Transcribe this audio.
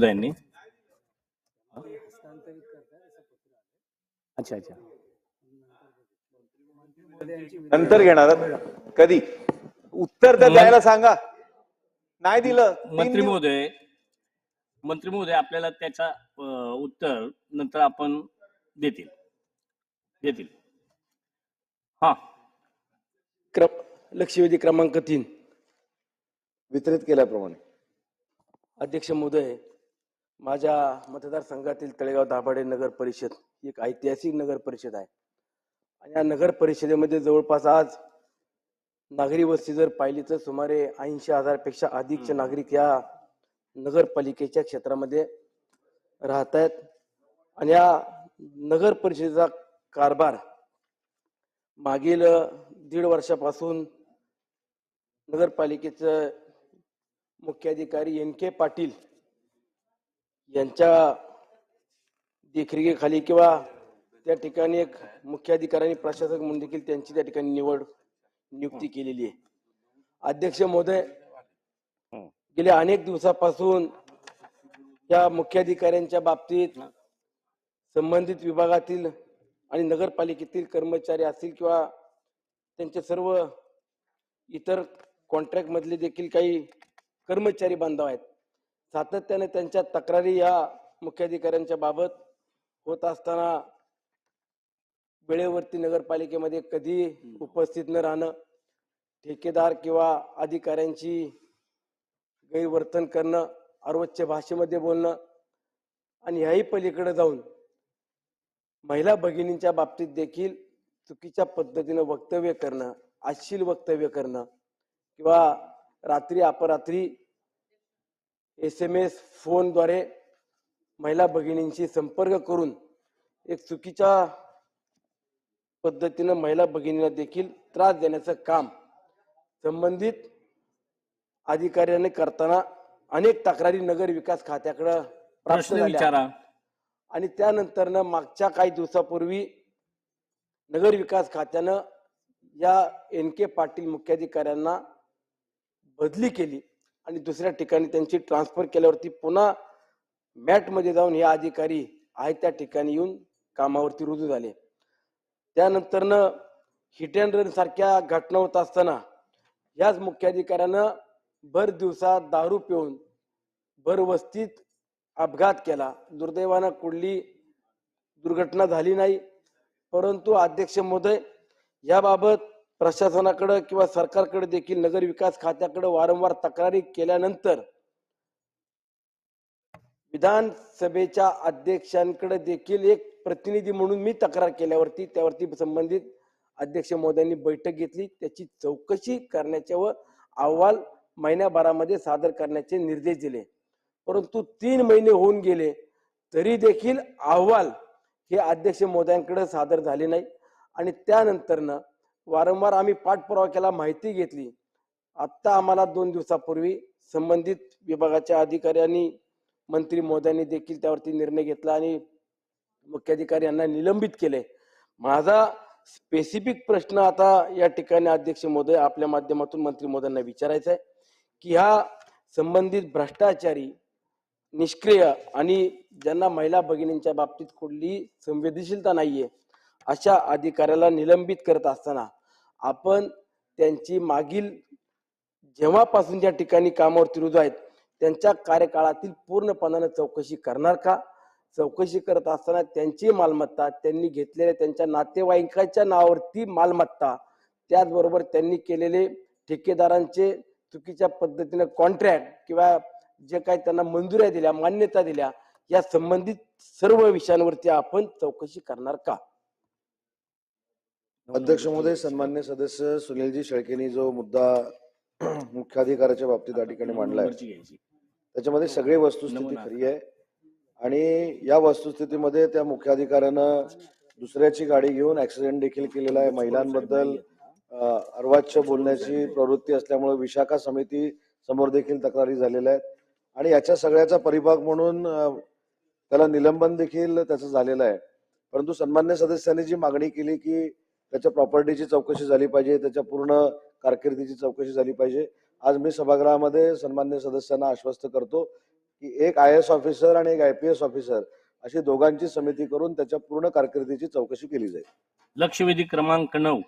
महोदयांनी. अच्छा अच्छा. नंतर घेणार कधी? उत्तर तर द्यायला सांगा. नाही दिलं. मंत्री महोदय मंत्री महोदय आपल्याला त्याचा उत्तर नंतर आपण देतील. देतील. हा. क्रम लक्षवेधी क्रमांक तीन. वितरित केल्याप्रमाणे. अध्यक्ष महोदय माझ्या मतदारसंघातील तळेगाव दाभाडे नगर परिषद ही एक ऐतिहासिक नगर परिषद आहे. आणि या नगर परिषदेमध्ये जवळपास आज नागरी वस्ती जर पाहिली तर सुमारे ऐंशी हजारपेक्षा अधिकचे नागरिक या नगरपालिकेच्या क्षेत्रामध्ये राहत आहेत. आणि या नगर परिषदेचा कारभार मागील दीड वर्षापासून नगरपालिकेचं मुख्याधिकारी एन के पाटील यांच्या देखरेखीखाली किंवा त्या ठिकाणी एक मुख्याधिकारी प्रशासक म्हणून देखील त्यांची त्या ठिकाणी निवड नियुक्ती केलेली आहे. अध्यक्ष महोदय गेल्या अनेक दिवसापासून या मुख्याधिकाऱ्यांच्या बाबतीत संबंधित विभागातील आणि नगरपालिकेतील कर्मचारी असतील किंवा त्यांचे सर्व इतर कॉन्ट्रॅक्ट मधले देखील काही कर्मचारी बांधव आहेत. सातत्याने त्यांच्या तक्रारी या मुख्याधिकाऱ्यांच्या बाबत होत असताना वेळेवरती नगरपालिकेमध्ये कधी उपस्थित न राहणं ठेकेदार किंवा अधिकाऱ्यांची गैरवर्तन करणं अर्वच्य भाषेमध्ये बोलणं आणि ह्याही पलीकडे जाऊन महिला भगिनींच्या बाबतीत देखील चुकीच्या पद्धतीनं वक्तव्य करणं अश्लील वक्तव्य करणं किंवा रात्री अपरात्री एस एम एस फोनद्वारे महिला भगिनींशी संपर्क करून एक चुकीच्या पद्धतीनं महिला भगिनींना देखील त्रास देण्याचं काम संबंधित अधिकाऱ्याने करताना अनेक तक्रारी नगर विकास खात्याकडे प्राप्त झाल्या. आणि त्यानंतर मागच्या काही दिवसापूर्वी नगर विकास खात्यानं या एन के पाटील मुख्याधिकाऱ्यांना बदली केली. आणि दुसऱ्या ठिकाणी त्यांची ट्रान्सफर केल्यावरती पुन्हा मॅटमध्ये जाऊन हे अधिकारी आहे त्या ठिकाणी येऊन कामावरती रुजू झाले. त्यानंतरनं हिट अँड रन सारख्या घटना होत असताना याच मुख्याधिकाऱ्यानं भर दिवसात दारू पिऊन भर वस्तीत अपघात केला. दुर्दैवानं कुठली दुर्घटना झाली नाही. परंतु अध्यक्ष महोदय याबाबत प्रशासनाकडं किंवा सरकारकडे देखील नगर विकास खात्याकडे वारंवार तक्रारी केल्यानंतर विधानसभेच्या अध्यक्षांकडे देखील एक प्रतिनिधी म्हणून मी तक्रार केल्यावरती त्यावरती संबंधित अध्यक्ष महोदयांनी बैठक घेतली. त्याची चौकशी करण्याचे व अहवाल महिन्याभरामध्ये सादर करण्याचे निर्देश दिले. परंतु तीन महिने होऊन गेले तरी देखील अहवाल हे अध्यक्ष महोदयांकडे सादर झाले नाही. आणि त्यानंतरनं वारंवार आम्ही पाठपुरावा केला माहिती घेतली. आत्ता आम्हाला दोन दिवसापूर्वी संबंधित विभागाच्या अधिकाऱ्यांनी मंत्री मोद्यांनी देखील त्यावरती निर्णय घेतला आणि मुख्याधिकारी यांना निलंबित केले. माझा स्पेसिफिक प्रश्न आता या ठिकाणी अध्यक्ष मोदय आपल्या माध्यमातून मंत्री महोदयांना विचारायचा आहे की ह्या संबंधित भ्रष्टाचारी निष्क्रिय आणि ज्यांना महिला भगिनींच्या बाबतीत कुठली संवेदनशीलता नाहीये अशा अधिकाऱ्याला निलंबित करत असताना आपण त्यांची मागील जेव्हापासून ज्या ठिकाणी कामावरती रुजू आहेत त्यांच्या कार्यकाळातील पूर्णपणाने चौकशी करणार का? चौकशी करत असताना त्यांची मालमत्ता त्यांनी घेतलेल्या त्यांच्या नातेवाईकाच्या नावावरती मालमत्ता त्याचबरोबर त्यांनी केलेले ठेकेदारांचे चुकीच्या पद्धतीने कॉन्ट्रॅक्ट किंवा जे काही त्यांना मंजुऱ्या दिल्या मान्यता दिल्या या संबंधित सर्व विषयांवरती आपण चौकशी करणार का? अध्यक्ष महोदय सन्मान्य सदस्य सुनीलजी शेळकेंनी जो मुद्दा मुख्याधिकाराच्या बाबतीत या ठिकाणी मांडलाय नंबरची घ्यायची. त्याच्यामध्ये सगळी वस्तुस्थिती. खरी आहे. आणि या वस्तुस्थितीमध्ये त्या मुख्याधिकाऱ्यानं दुसऱ्याची गाडी घेऊन ऍक्सिडेंट देखील केलेला आहे. महिलांबद्दल अर्वाच्य बोलण्याची प्रवृत्ती असल्यामुळे विशाखा समिती समोर देखील तक्रारी झालेल्या आहेत. आणि याच्या सगळ्याचा परिभाग म्हणून त्याला निलंबन देखील त्याचं झालेलं आहे. परंतु सन्मान्य सदस्यांनी जी मागणी केली की त्याच्या प्रॉपर्टीची चौकशी झाली पाहिजे त्याच्या पूर्ण कारकिर्दीची चौकशी झाली पाहिजे. आज मी सभागृहामध्ये सन्मान्य सदस्यांना आश्वस्त करतो की एक आय एस ऑफिसर आणि एक आय पी एस ऑफिसर अशी दोघांची समिती करून त्याच्या पूर्ण कारकिर्दीची चौकशी केली जाईल. लक्षवेधी क्रमांक नऊ.